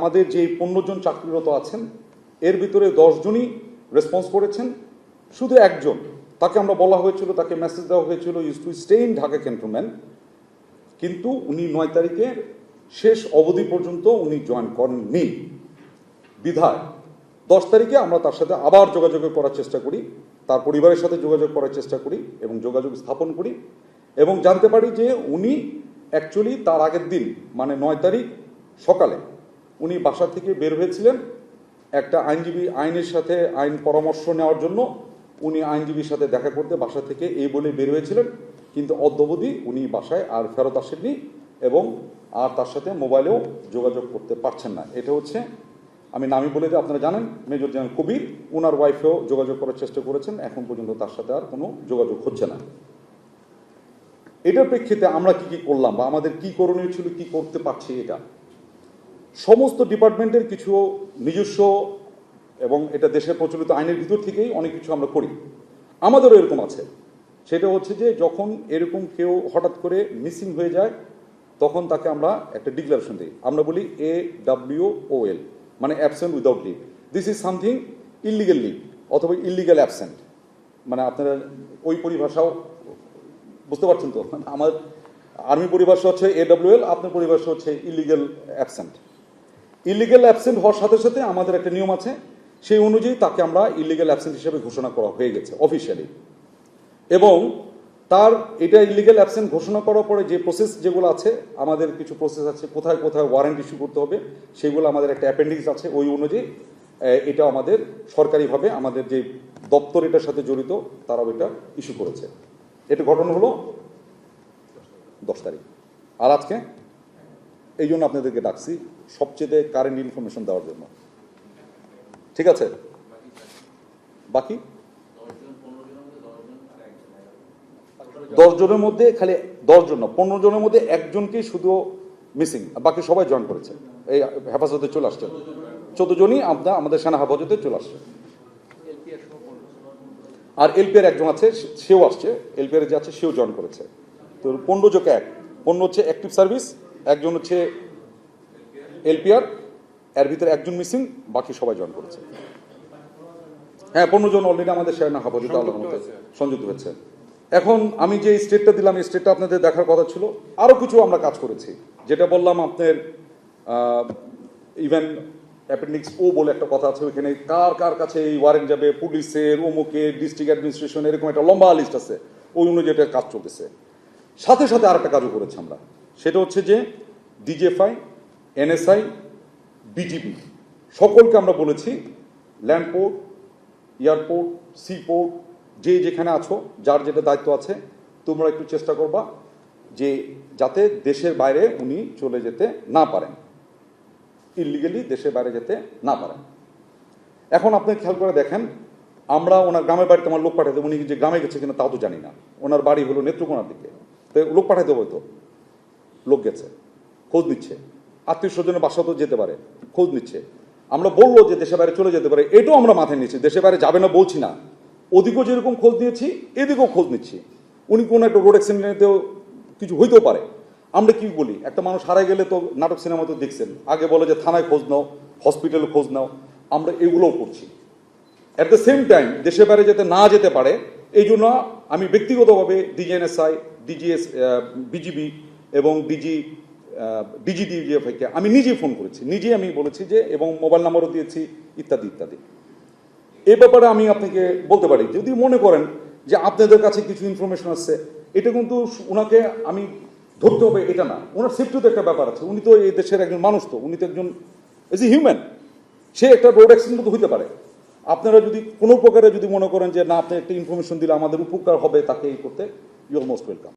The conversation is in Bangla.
আমাদের যে পনেরো জন চাকরিরত আছেন, এর ভিতরে দশজনই রেসপন্স করেছেন। শুধু একজন, তাকে আমরা বলা হয়েছিল, তাকে মেসেজ দেওয়া হয়েছিল use to stay in Dhaka cantonment কিন্তু উনি নয় তারিখের শেষ অবধি পর্যন্ত উনি জয়েন করেননি। বিধায়, দশ তারিখে আমরা তার সাথে আবার যোগাযোগ করার চেষ্টা করি, তার পরিবারের সাথে যোগাযোগ করার চেষ্টা করি এবং যোগাযোগ স্থাপন করি এবং জানতে পারি যে উনি অ্যাকচুয়ালি তার আগের দিন মানে নয় তারিখ সকালে উনি বাসা থেকে বের হয়েছিলেন একটা আইনজীবী আইনের সাথে আইন পরামর্শ নেওয়ার জন্য। উনি আইনজীবীর সাথে দেখা করতে বাসা থেকে এই বলে বের হয়েছিলেন। কিন্তু অদ্যবধি উনি বাসায় আর ফেরত আসেননি এবং আর তার সাথে মোবাইলেও যোগাযোগ করতে পারছেন না। এটা হচ্ছে, আমি নামই বলে দিই, আপনারা জানেন, মেজর জেনারেল কবির। ওনার ওয়াইফেও যোগাযোগ করার চেষ্টা করেছেন, এখন পর্যন্ত তার সাথে আর কোনো যোগাযোগ হচ্ছে না। এটার প্রেক্ষিতে আমরা কি কি করলাম বা আমাদের কি করণীয় ছিল, কি করতে পারছি এটা? সমস্ত ডিপার্টমেন্টের কিছু নিজস্ব এবং এটা দেশের প্রচলিত আইনের ভিতর থেকেই অনেক কিছু আমরা করি। আমাদেরও এরকম আছে। সেটা হচ্ছে যে যখন এরকম কেউ হঠাৎ করে মিসিং হয়ে যায়, তখন তাকে আমরা একটা ডিক্লারেশন দিই। আমরা বলি এ ডাব্লিউ ও এল মানে absent without leave this is something illegal leave অথবা ইলিগাল অ্যাবসেন্ট মানে আপনারা ওই পরিভাষাও বুঝতে পারছেন তো? আমার আর্মি পরিভাষা হচ্ছে এ ডাব্লিউ এডব্লিউএল আপনার পরিভাষা হচ্ছে ইলিগাল অ্যাবসেন্ট ইলিগাল অ্যাবসেন্ট হওয়ার সাথে সাথে আমাদের একটা নিয়ম আছে, সেই অনুযায়ী তাকে আমরা ইলিগাল অ্যাবসেন্ট হিসেবে ঘোষণা করা হয়ে গেছে অফিসিয়ালি এবং তার এটা ইলিগাল অ্যাবসেন্ট ঘোষণা করার পরে যে প্রসেস যেগুলো আছে, আমাদের কিছু প্রসেস আছে, কোথায় কোথায় ওয়ারেন্ট ইস্যু করতে হবে, সেগুলো আমাদের একটা অ্যাপেন্ডিক্স আছে, ওই অনুযায়ী এটা আমাদের সরকারিভাবে আমাদের যে দপ্তর এটার সাথে জড়িত, তারাও এটা ইস্যু করেছে। এটা ঘটনা হলো দশ তারিখ। আর আজকে? এই জন্য আপনাদেরকে ডাকছি সবচেয়ে কারেন্ট ইনফরমেশন দেওয়ার জন্য। ঠিক আছে? বাকি? দশ জনের মধ্যে খালি দশ জন পনেরো জনের মধ্যে একজনকেই শুধু মিসিং বাকি সবাই জয়েন করেছে। এই হেফাজতে চলে আসছে। চোদ্দ জনই আপনার আমাদের সেনা হেফাজতে চলে আসছে। আর এলপিআর একজন আছে সেও আসছে। এলপিআর যে আছে, সেও জয়েন করেছে। তো পনেরো যোগে এক। পনেরো হচ্ছে অ্যাক্টিভ সার্ভিস একজন হচ্ছে এলপিআর এর ভিতরে একজন মিসিং বাকি সবাই জয়েন করেছে। হ্যাঁ পনেরো জন অলরেডি আমাদের সেনা হেফাজতে আল্লাহ সংযুক্ত হয়েছে। এখন আমি যে স্টেটটা দিলাম এই স্টেটটা আপনাদের দেখার কথা ছিল। আরও কিছু আমরা কাজ করেছি। যেটা বললাম আপনার ইভেন অ্যাপেন্ডিক্স ও বলে একটা কথা আছে ওইখানে কার কার কাছে এই ওয়ারেন্ট যাবে পুলিশের অমুকের ডিস্ট্রিক্ট অ্যাডমিনিস্ট্রেশন এরকম একটা লম্বা লিস্ট আছে। ওই অনুযায়ী একটা কাজ চলতেছে। সাথে সাথে আরেকটা কাজও করেছি আমরা। সেটা হচ্ছে যে ডিজিএফআই এনএসআই বিজিবি সকলকে আমরা বলেছি ল্যান্ডপোর্ট এয়ারপোর্ট, সিপোর্ট, যে যেখানে আছো, যার যেটা দায়িত্ব আছে, তোমরা একটু চেষ্টা করবা যে যাতে দেশের বাইরে উনি চলে যেতে না পারেন। ইলিগেলি দেশের বাইরে যেতে না পারেন। এখন আপনি খেয়াল করে দেখেন, আমরা ওনার গ্রামের বাড়িতে আমার লোক পাঠাতে, উনি যে গ্রামে গেছে কিনা তাও তো জানি না। ওনার বাড়ি হলো নেত্রকোনার দিকে। তো লোক পাঠাতে হয়তো লোক গেছে, খোঁজ নিচ্ছে। আত্মীয় স্বজনের বাসা তো যেতে পারে, খোঁজ নিচ্ছে। আমরা বলল যে দেশের বাইরে চলে যেতে পারে, এটাও আমরা মাথায় নিচ্ছি দেশের বাইরে যাবে না বলছি না। ওদিকেও যেরকম খোঁজ নিয়েছি, এদিকেও খোঁজ নিচ্ছি। উনি কোনো একটা রোড অ্যাক্সিডেন্টেও কিছু হইতেও পারে। আমরা কি বলি? একটা মানুষ হারাই গেলে তো নাটক সিনেমা তো দেখছেন। আগে বলে যে থানায় খোঁজ নাও, হসপিটালে খোঁজ নাও। আমরা এগুলোও করছি। অ্যাট দ্য সেম টাইম দেশের বাইরে যাতে না যেতে পারে, এই জন্য আমি ব্যক্তিগতভাবে ডিজিএনএসআই ডিজিএস বিজিবি এবং ডিজি ডিজি ডিজিএফআইকে আমি নিজেই ফোন করেছি। নিজেই আমি বলেছি যে, এবং মোবাইল নাম্বারও দিয়েছি, ইত্যাদি ইত্যাদি। এ ব্যাপারে আমি আপনাকে বলতে পারি, যদি মনে করেন যে আপনাদের কাছে কিছু ইনফরমেশন আসছে, এটা কিন্তু ওনাকে আমি ধরতে হবে, এটা না। ওনার সেফটিও তো একটা ব্যাপার আছে। উনি তো এই দেশের একজন মানুষ তো, উনি তো একজন এজ এ হিউম্যান সে একটা রোড অ্যাক্সিডেন্ট তো হইতে পারে। আপনারা যদি কোনো প্রকারে যদি মনে করেন যে, না, আপনি একটা ইনফরমেশন দিলে আমাদের উপকার হবে তাকে এই করতে ইউ মোস্ট ওয়েলকাম